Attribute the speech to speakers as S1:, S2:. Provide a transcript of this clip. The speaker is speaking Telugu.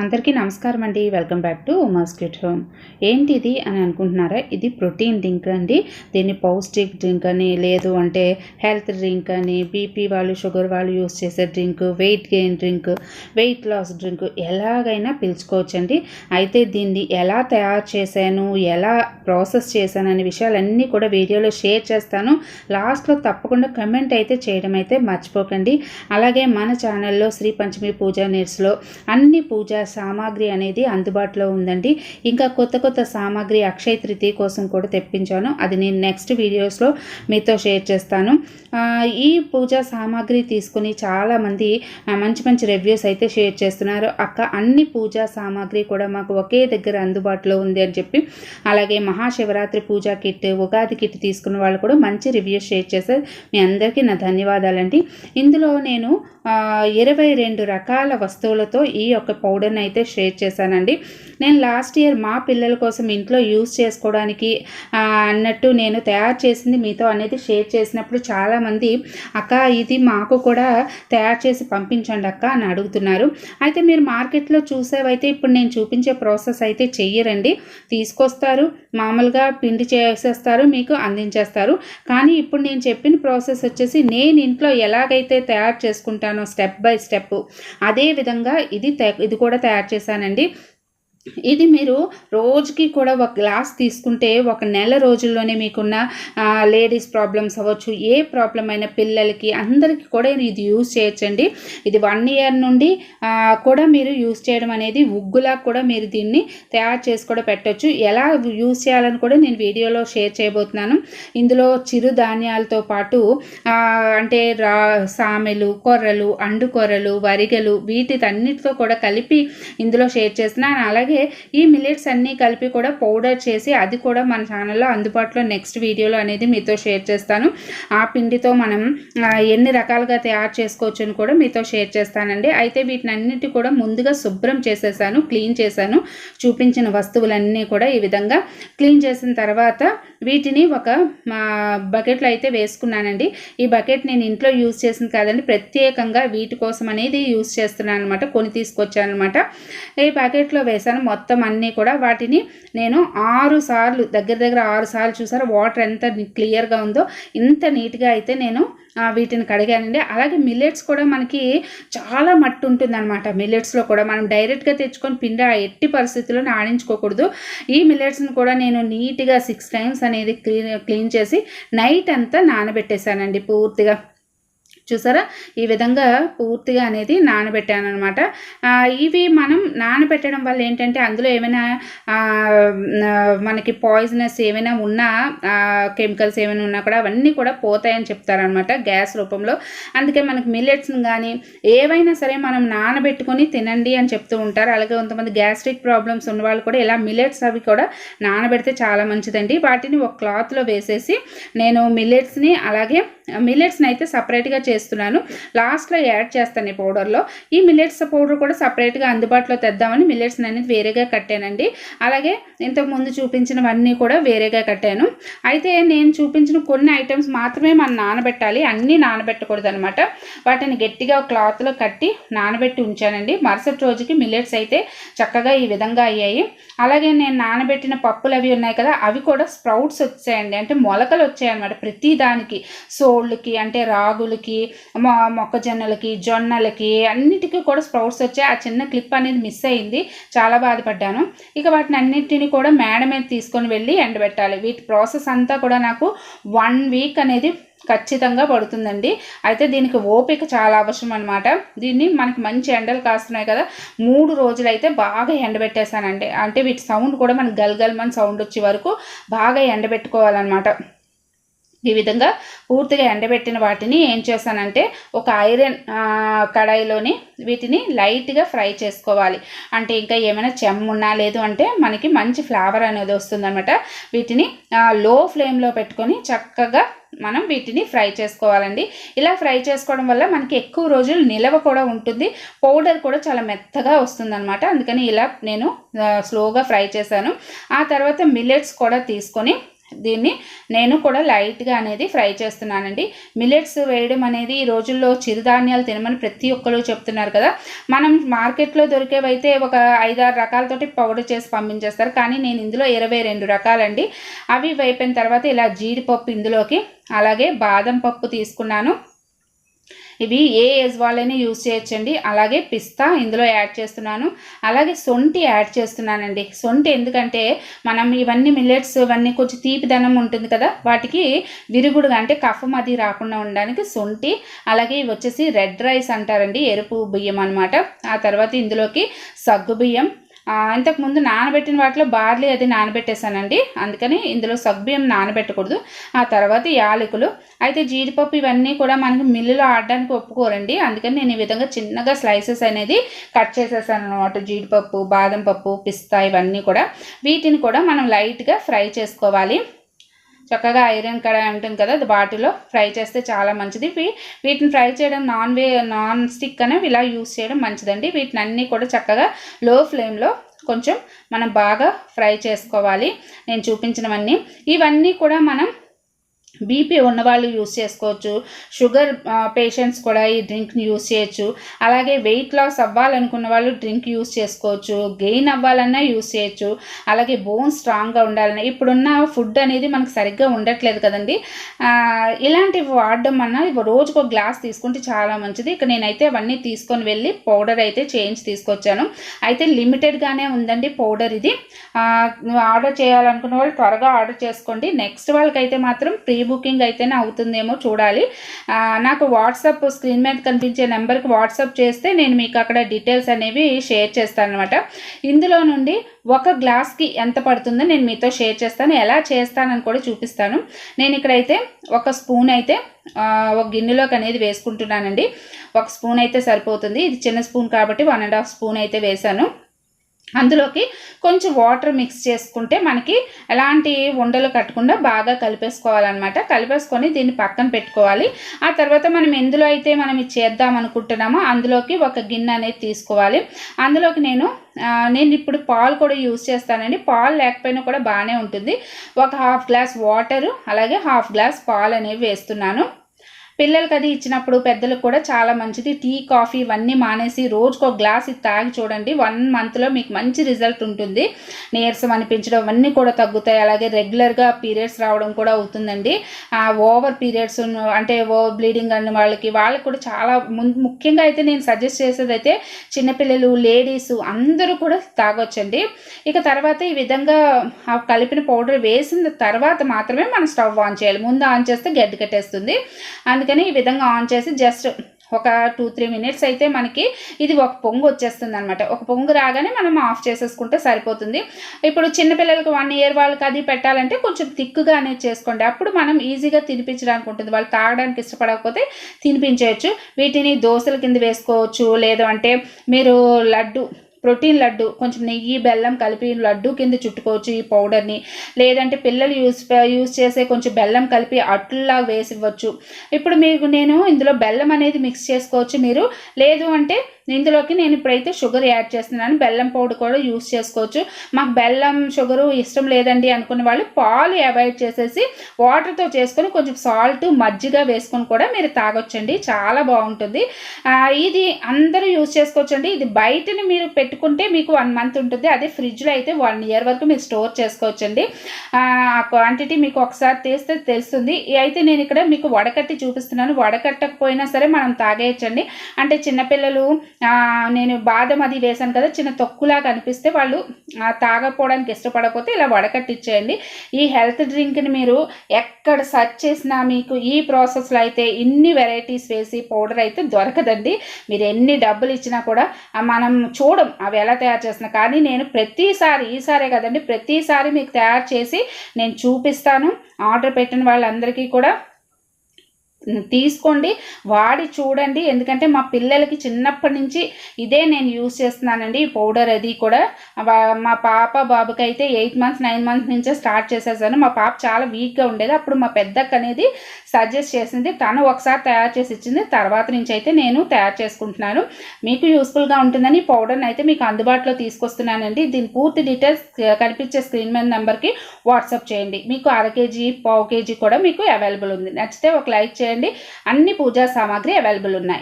S1: అందరికీ నమస్కారం అండి. Welcome back to Uma's kit home. ఏంటి ఇది అని అనుకుంటున్నారా? ఇది ప్రోటీన్ డ్రింక్ అండి. దీన్ని పౌష్టిక్ డ్రింక్ అని లేదు అంటే హెల్త్ డ్రింక్ అని బీపీ వాళ్ళు షుగర్ వాళ్ళు యూస్ చేసే drink weight gain drink weight loss drink ఎలాగైనా పిలుచుకోవచ్చండి. అయితే దీన్ని ఎలా తయారు చేశాను ఎలా ప్రాసెస్ చేశాను అనే విషయాలన్నీ కూడా వీడియోలో షేర్ చేస్తాను. లాస్ట్లో తప్పకుండా కమెంట్ అయితే చేయడం అయితే మర్చిపోకండి. అలాగే మన ఛానల్లో శ్రీ పంచమి పూజా నీడ్స్లో అన్ని పూజా సామాగ్రి అనేది అందుబాటులో ఉందండి. ఇంకా కొత్త కొత్త సామాగ్రి అక్షయ తృతీయ కోసం కూడా తెప్పించాను. అది నేను నెక్స్ట్ వీడియోస్లో మీతో షేర్ చేస్తాను. ఈ పూజా సామాగ్రి తీసుకుని చాలామంది మంచి మంచి రివ్యూస్ అయితే షేర్ చేస్తున్నారు. అక్క అన్ని పూజా సామాగ్రి కూడా మాకు ఒకే దగ్గర అందుబాటులో ఉంది అని చెప్పి అలాగే మహాశివరాత్రి పూజా కిట్ ఉగాది కిట్ తీసుకున్న వాళ్ళు కూడా మంచి రివ్యూస్ షేర్ చేశారు. మీ అందరికీ నా ధన్యవాదాలండి. ఇందులో నేను ఇరవై రెండు రకాల వస్తువులతో ఈ యొక్క పౌడర్ వీడియోని అయితే షేర్ చేశానండి. నేను లాస్ట్ ఇయర్ మా పిల్లల కోసం ఇంట్లో యూస్ చేసుకోవడానికి అన్నట్టు నేను తయారు చేసింది మీతో అనేది షేర్ చేసినప్పుడు చాలామంది అక్క ఇది మాకు కూడా తయారు చేసి పంపించండి అక్క అని అడుగుతున్నారు. అయితే మీరు మార్కెట్లో చూసేవైతే ఇప్పుడు నేను చూపించే ప్రాసెస్ అయితే చెయ్యరండి. తీసుకొస్తారు మామూలుగా పిండి చేసేస్తారు మీకు అందించేస్తారు. కానీ ఇప్పుడు నేను చెప్పిన ప్రాసెస్ వచ్చేసి నేను ఇంట్లో ఎలాగైతే తయారు చేసుకుంటానో స్టెప్ బై స్టెప్ అదే విధంగా ఇది ఇది కూడా తయారు చేశానండి. ఇది మీరు రోజుకి కూడా ఒక గ్లాస్ తీసుకుంటే ఒక నెల రోజుల్లోనే మీకున్న లేడీస్ ప్రాబ్లమ్స్ అవ్వచ్చు ఏ ప్రాబ్లం అయినా పిల్లలకి అందరికీ కూడా ఇది యూజ్ చేయొచ్చండి. ఇది వన్ ఇయర్ నుండి కూడా మీరు యూజ్ చేయడం అనేది ఉగ్గులా కూడా మీరు దీన్ని తయారు చేసి కూడా పెట్టవచ్చు ఎలా యూజ్ చేయాలని కూడా నేను వీడియోలో షేర్ చేయబోతున్నాను. ఇందులో చిరుధాన్యాలతో పాటు అంటే రా సామెలు కొర్రలు అండు కొర్రలు వరిగలు వీటితన్నిటితో కూడా కలిపి ఇందులో షేర్ చేస్తున్నాను. అలాగే ఈ మిల్లెట్స్ అన్నీ కలిపి కూడా పౌడర్ చేసి అది కూడా మన ఛానల్లో అందుబాటులో నెక్స్ట్ వీడియోలో అనేది మీతో షేర్ చేస్తాను. ఆ పిండితో మనం ఎన్ని రకాలుగా తయారు చేసుకోవచ్చు అని కూడా మీతో షేర్ చేస్తానండి. అయితే వీటిని అన్నిటి కూడా ముందుగా శుభ్రం చేసేసాను క్లీన్ చేశాను. చూపించిన వస్తువులన్నీ కూడా ఈ విధంగా క్లీన్ చేసిన తర్వాత వీటిని ఒక మా బకెట్లో అయితే వేసుకున్నానండి. ఈ బకెట్ నేను ఇంట్లో యూజ్ చేసింది కాదండి. ప్రత్యేకంగా వీటి కోసం అనేది యూజ్ చేస్తున్నాను అనమాట కొని తీసుకొచ్చాను అనమాట ఈ బకెట్లో వేసాను. మొత్తం అన్నీ కూడా వాటిని నేను ఆరు సార్లు దగ్గర దగ్గర ఆరు సార్లు చూసారు? వాటర్ ఎంత క్లియర్గా ఉందో ఇంత నీట్గా అయితే నేను వీటిని కడిగానండి. అలాగే మిల్లెట్స్ కూడా మనకి చాలా మట్టి ఉంటుంది అనమాట మిల్లెట్స్లో కూడా మనం డైరెక్ట్గా తెచ్చుకొని పిండి ఆ ఎట్టి పరిస్థితుల్లో ఆడించుకోకూడదు. ఈ మిల్లెట్స్ని కూడా నేను నీట్గా సిక్స్ టైమ్స్ అనేది క్లీన్ క్లీన్ చేసి నైట్ అంతా నానబెట్టేశానండి పూర్తిగా. చూసారా? ఈ విధంగా పూర్తిగా అనేది నానబెట్టాను అనమాట ఇవి మనం నానబెట్టడం వల్ల ఏంటంటే అందులో ఏమైనా మనకి పాయిజనస్ ఏమైనా ఉన్నా కెమికల్స్ ఏమైనా ఉన్నా కూడా అవన్నీ కూడా పోతాయని చెప్తారనమాట గ్యాస్ రూపంలో. అందుకే మనకి మిల్లెట్స్ని కానీ ఏవైనా సరే మనం నానబెట్టుకొని తినండి అని చెప్తూ ఉంటారు. అలాగే కొంతమంది గ్యాస్ట్రిక్ ప్రాబ్లమ్స్ ఉన్న వాళ్ళు కూడా ఇలా మిల్లెట్స్ అవి కూడా నానబెడితే చాలా మంచిదండి. వాటిని ఒక క్లాత్లో వేసేసి నేను మిల్లెట్స్ని అలాగే మిల్లెట్స్ని అయితే సపరేట్గా చేస్తున్నాను. లాస్ట్లో యాడ్ చేస్తాను ఈ పౌడర్లో ఈ మిల్లెట్స్ పౌడర్ కూడా సపరేట్గా అందుబాటులో తెద్దామని మిలెట్స్ని అనేది వేరేగా కట్టానండి. అలాగే ఇంతకు ముందు చూపించినవన్నీ కూడా వేరేగా కట్టాను. అయితే నేను చూపించిన కొన్ని ఐటమ్స్ మాత్రమే మనం నానబెట్టాలి. అన్నీ నానబెట్టకూడదు అనమాట వాటిని గట్టిగా క్లాత్లో కట్టి నానబెట్టి ఉంచానండి. మరుసటి రోజుకి మిల్లెట్స్ అయితే చక్కగా ఈ విధంగా అయ్యాయి. అలాగే నేను నానబెట్టిన పప్పులు అవి ఉన్నాయి కదా అవి కూడా స్ప్రౌట్స్ వచ్చాయండి. అంటే మొలకలు వచ్చాయన్నమాట ప్రతి దానికి. సో సోళ్ళకి అంటే రాగులకి మొ మొక్కజొన్నలకి జొన్నలకి అన్నిటికీ కూడా స్ప్రౌట్స్ వచ్చాయి. ఆ చిన్న క్లిప్ అనేది మిస్ అయింది. చాలా బాధపడ్డాను. ఇక వాటిని అన్నిటిని కూడా మేడ మీద తీసుకొని వెళ్ళి ఎండబెట్టాలి. వీటి ప్రాసెస్ అంతా కూడా నాకు వన్ వీక్ అనేది ఖచ్చితంగా పడుతుందండి. అయితే దీనికి ఓపిక చాలా అవసరం అనమాట దీన్ని మనకి మంచి ఎండలు కాస్తున్నాయి కదా. మూడు రోజులు అయితే బాగా ఎండబెట్టేశానండి. అంటే వీటి సౌండ్ కూడా మనకి గల్గల్మని సౌండ్ వచ్చే వరకు బాగా ఎండబెట్టుకోవాలన్నమాట. ఈ విధంగా పూర్తిగా ఎండబెట్టిన వాటిని ఏం చేశానంటే ఒక ఐరన్ కడాయిలోని వీటిని లైట్గా ఫ్రై చేసుకోవాలి. అంటే ఇంకా ఏమైనా చెమ్మున్నా లేదు అంటే మనకి మంచి ఫ్లేవర్ అనేది వస్తుందన్నమాట. వీటిని లో ఫ్లేమ్లో పెట్టుకొని చక్కగా మనం వీటిని ఫ్రై చేసుకోవాలండి. ఇలా ఫ్రై చేసుకోవడం వల్ల మనకి ఎక్కువ రోజులు నిలవ కూడా ఉంటుంది. పౌడర్ కూడా చాలా మెత్తగా వస్తుందన్నమాట. అందుకని ఇలా నేను స్లోగా ఫ్రై చేశాను. ఆ తర్వాత మిల్లెట్స్ కూడా తీసుకొని దీన్ని నేను కూడా లైట్గా అనేది ఫ్రై చేస్తున్నానండి. మిలెట్స్ వేయడం అనేది ఈ రోజుల్లో చిరుధాన్యాలు తినమని ప్రతి ఒక్కరు చెప్తున్నారు కదా. మనం మార్కెట్లో దొరికేవైతే ఒక ఐదారు రకాలతోటి పౌడర్ చేసి పంపించేస్తారు. కానీ నేను ఇందులో ఇరవై రెండు రకాలండి. అవి వేపిన తర్వాత ఇలా జీడిపప్పు ఇందులోకి అలాగే బాదం పప్పు తీసుకున్నాను. ఇవి ఏ ఏజ్ వాళ్ళైనా యూజ్ చేయొచ్చండి. అలాగే పిస్తా ఇందులో యాడ్ చేస్తున్నాను. అలాగే సొంటి యాడ్ చేస్తున్నానండి. సొంటి ఎందుకంటే మనం ఇవన్నీ మిల్లెట్స్ ఇవన్నీ కొంచెం తీపిదనం ఉంటుంది కదా వాటికి విరుగుడుగా అంటే కఫం అది రాకుండా ఉండడానికి సొంటి అలాగే ఇవి వచ్చేసి రెడ్ రైస్ అంటారండి ఎరుపు బియ్యం అనమాట ఆ తర్వాత ఇందులోకి సగ్గు బియ్యం ఇంతకుముందు నానబెట్టిన వాటిలో బార్లీ అది నానబెట్టేశానండి. అందుకని ఇందులో సగ్బియ్యం నానబెట్టకూడదు. ఆ తర్వాత యాలకులు అయితే జీడిపప్పు ఇవన్నీ కూడా మనకి మిల్లులో ఆడడానికి ఒప్పుకోరండి. అందుకని నేను ఈ విధంగా చిన్నగా స్లైసెస్ అనేది కట్ చేసేసాను అనమాట జీడిపప్పు బాదం పప్పు పిస్తా ఇవన్నీ కూడా. వీటిని కూడా మనం లైట్గా ఫ్రై చేసుకోవాలి. చక్కగా ఐరన్ కడాయి ఉంటుంది కదా అది వాటిలో ఫ్రై చేస్తే చాలా మంచిది. వీటిని ఫ్రై చేయడం నాన్ వే నాన్ స్టిక్ అనేవి ఇలా యూస్ చేయడం మంచిదండి. వీటిని అన్నీ కూడా చక్కగా లో ఫ్లేమ్లో కొంచెం మనం బాగా ఫ్రై చేసుకోవాలి. నేను చూపించినవన్నీ. ఇవన్నీ కూడా మనం బీపీ ఉన్నవాళ్ళు యూస్ చేసుకోవచ్చు. షుగర్ పేషెంట్స్ కూడా ఈ డ్రింక్ని యూస్ చేయొచ్చు. అలాగే వెయిట్ లాస్ అవ్వాలనుకున్న వాళ్ళు డ్రింక్ యూస్ చేసుకోవచ్చు. గెయిన్ అవ్వాలన్నా యూస్ చేయొచ్చు. అలాగే బోన్ స్ట్రాంగ్గా ఉండాలన్నా. ఇప్పుడున్న ఫుడ్ అనేది మనకు సరిగ్గా ఉండట్లేదు కదండి. ఇలాంటివి వాడడం అన్నా రోజుకు ఒక గ్లాస్ తీసుకుంటే చాలా మంచిది. ఇక నేనైతే అవన్నీ తీసుకొని వెళ్ళి పౌడర్ అయితే చేంజ్ తీసుకొచ్చాను. అయితే లిమిటెడ్గానే ఉందండి పౌడర్ ఇది. ఆర్డర్ చేయాలనుకున్న వాళ్ళు త్వరగా ఆర్డర్ చేసుకోండి. నెక్స్ట్ వాళ్ళకైతే మాత్రం ప్రీ బుకింగ్ అయితేనే అవుతుందేమో చూడాలి. నాకు వాట్సాప్ స్క్రీన్ మీద కనిపించే నెంబర్కి వాట్సాప్ చేస్తే నేను మీకు అక్కడ డీటెయిల్స్ అనేవి షేర్ చేస్తాను అనమాట ఇందులో నుండి ఒక గ్లాస్కి ఎంత పడుతుందో నేను మీతో షేర్ చేస్తాను. ఎలా చేస్తానని కూడా చూపిస్తాను. నేను ఇక్కడైతే ఒక స్పూన్ అయితే ఒక గిన్నెలోకి అనేది వేసుకుంటున్నానండి. ఒక స్పూన్ అయితే సరిపోతుంది. ఇది చిన్న స్పూన్ కాబట్టి వన్ అండ్ హాఫ్ స్పూన్ అయితే వేసాను అందులోకి కొంచెం వాటర్ మిక్స్ చేసుకుంటే మనకి ఎలాంటి ఉండలు కట్టకుండా బాగా కలిపేసుకోవాలన్నమాట. కలిపేసుకొని దీన్ని పక్కన పెట్టుకోవాలి. ఆ తర్వాత మనం ఎందులో అయితే మనం ఇది చేద్దాం అనుకుంటున్నామో అందులోకి ఒక గిన్నె అనేది తీసుకోవాలి. అందులోకి నేను నేను ఇప్పుడు పాలు కూడా యూజ్ చేస్తానండి. పాలు లేకపోయినా కూడా బాగానే ఉంటుంది. ఒక హాఫ్ గ్లాస్ వాటరు అలాగే హాఫ్ గ్లాస్ పాలు అనేవి వేస్తున్నాను. పిల్లలకి అది ఇచ్చినప్పుడు పెద్దలకు కూడా చాలా మంచిది. టీ కాఫీ ఇవన్నీ మానేసి రోజుకు ఒక గ్లాస్ ఇది తాగి చూడండి. వన్ మంత్లో మీకు మంచి రిజల్ట్ ఉంటుంది. నీరసం అనిపించడం అవన్నీ కూడా తగ్గుతాయి. అలాగే రెగ్యులర్గా పీరియడ్స్ రావడం కూడా అవుతుందండి. ఓవర్ పీరియడ్స్ అంటే ఓవర్ బ్లీడింగ్ అన్న వాళ్ళకి వాళ్ళకి కూడా చాలా ముం- ముఖ్యంగా అయితే నేను సజెస్ట్ చేసేది అయితే చిన్నపిల్లలు లేడీస్ అందరూ కూడా తాగొచ్చండి. ఇక తర్వాత ఈ విధంగా ఆ కలిపిన పౌడర్ వేసిన తర్వాత మాత్రమే మనం స్టవ్ ఆన్ చేయాలి. ముందు ఆన్ చేస్తే గడ్డి కట్టేస్తుంది. అందుకని ఈ విధంగా ఆన్ చేసి జస్ట్ ఒక టూ త్రీ మినిట్స్ అయితే మనకి ఇది ఒక పొంగు వచ్చేస్తుంది అనమాట ఒక పొంగు రాగానే మనం ఆఫ్ చేసేసుకుంటే సరిపోతుంది. ఇప్పుడు చిన్నపిల్లలకి వన్ ఇయర్ వాళ్ళకి అది పెట్టాలంటే కొంచెం థిక్గా అనేది చేసుకోండి. అప్పుడు మనం ఈజీగా తినిపించడానికి ఉంటుంది. వాళ్ళు తాగడానికి ఇష్టపడకపోతే తినిపించవచ్చు. వీటిని దోశల కింద వేసుకోవచ్చు. లేదు అంటే మీరు లడ్డు ప్రోటీన్ లడ్డు కొంచెం నెయ్యి బెల్లం కలిపి లడ్డు కింద చుట్టుకోవచ్చు ఈ పౌడర్ని. లేదంటే పిల్లలు యూస్ యూస్ చేసే కొంచెం బెల్లం కలిపి అట్లా వేసి ఇవ్వచ్చు ఇప్పుడు మీకు నేను ఇందులో బెల్లం అనేది మిక్స్ చేసుకోవచ్చు మీరు. లేదు అంటే ఇందులోకి నేను ఇప్పుడైతే షుగర్ యాడ్ చేస్తున్నాను. బెల్లం పౌడర్ కూడా యూస్ చేసుకోవచ్చు. మాకు బెల్లం షుగరు ఇష్టం లేదండి అనుకున్న వాళ్ళు పాలు అవాయిడ్ చేసేసి వాటర్తో చేసుకొని కొంచెం సాల్ట్ మజ్జిగ వేసుకొని కూడా మీరు తాగొచ్చండి. చాలా బాగుంటుంది. ఇది అందరూ యూస్ చేసుకోవచ్చండి. ఇది బయటని మీరు పెట్టుకుంటే మీకు వన్ మంత్ ఉంటుంది. అదే ఫ్రిడ్జ్లో అయితే వన్ ఇయర్ వరకు మీరు స్టోర్ చేసుకోవచ్చండి. ఆ క్వాంటిటీ మీకు ఒకసారి తీస్తే తెలుస్తుంది. అయితే నేను ఇక్కడ మీకు వడకట్టి చూపిస్తున్నాను. వడకట్టకపోయినా సరే మనం తాగేయచ్చండి. అంటే చిన్నపిల్లలు నేను బాదం అది వేశాను కదా చిన్న తొక్కులాగా అనిపిస్తే వాళ్ళు తాగకపోవడానికి ఇష్టపడకపోతే ఇలా వడకట్టిచ్చేయండి. ఈ హెల్త్ డ్రింక్ని మీరు ఎక్కడ సెర్చ్ చేసినా మీకు ఈ ప్రాసెస్లో అయితే ఇన్ని వెరైటీస్ వేసి పౌడర్ అయితే దొరకదండి. మీరు ఎన్ని డబ్బులు ఇచ్చినా కూడా మనం చూడం అవి ఎలా తయారు చేస్తున్నా. కానీ నేను ప్రతిసారి ఈసారే కదండి ప్రతిసారి మీకు తయారు చేసి నేను చూపిస్తాను. ఆర్డర్ పెట్టిన వాళ్ళందరికీ కూడా తీసుకోండి వాడి చూడండి. ఎందుకంటే మా పిల్లలకి చిన్నప్పటి నుంచి ఇదే నేను యూస్ చేస్తున్నానండి ఈ పౌడర్ అది కూడా. మా పాప బాబుకి అయితే ఎయిట్ మంత్స్ నైన్ మంత్స్ నుంచే స్టార్ట్ చేసేసాను. మా పాప చాలా వీక్గా ఉండేది. అప్పుడు మా పెద్దక్క అనేది సజెస్ట్ చేసింది. తను ఒకసారి తయారు చేసి ఇచ్చింది. తర్వాత నుంచి అయితే నేను తయారు చేసుకుంటున్నాను. మీకు యూస్ఫుల్గా ఉంటుందని ఈ పౌడర్ని అయితే మీకు అందుబాటులో తీసుకొస్తున్నానండి. దీని పూర్తి డీటెయిల్స్ కనిపించే స్క్రీన్ మీద నెంబర్కి వాట్సాప్ చేయండి. మీకు అర కేజీ పావు కేజీ కూడా మీకు అవైలబుల్ ఉంది. నచ్చితే ఒక లైక్ చేయండి అన్ని పూజా సామాగ్రి అవైలబుల్ ఉన్నాయి.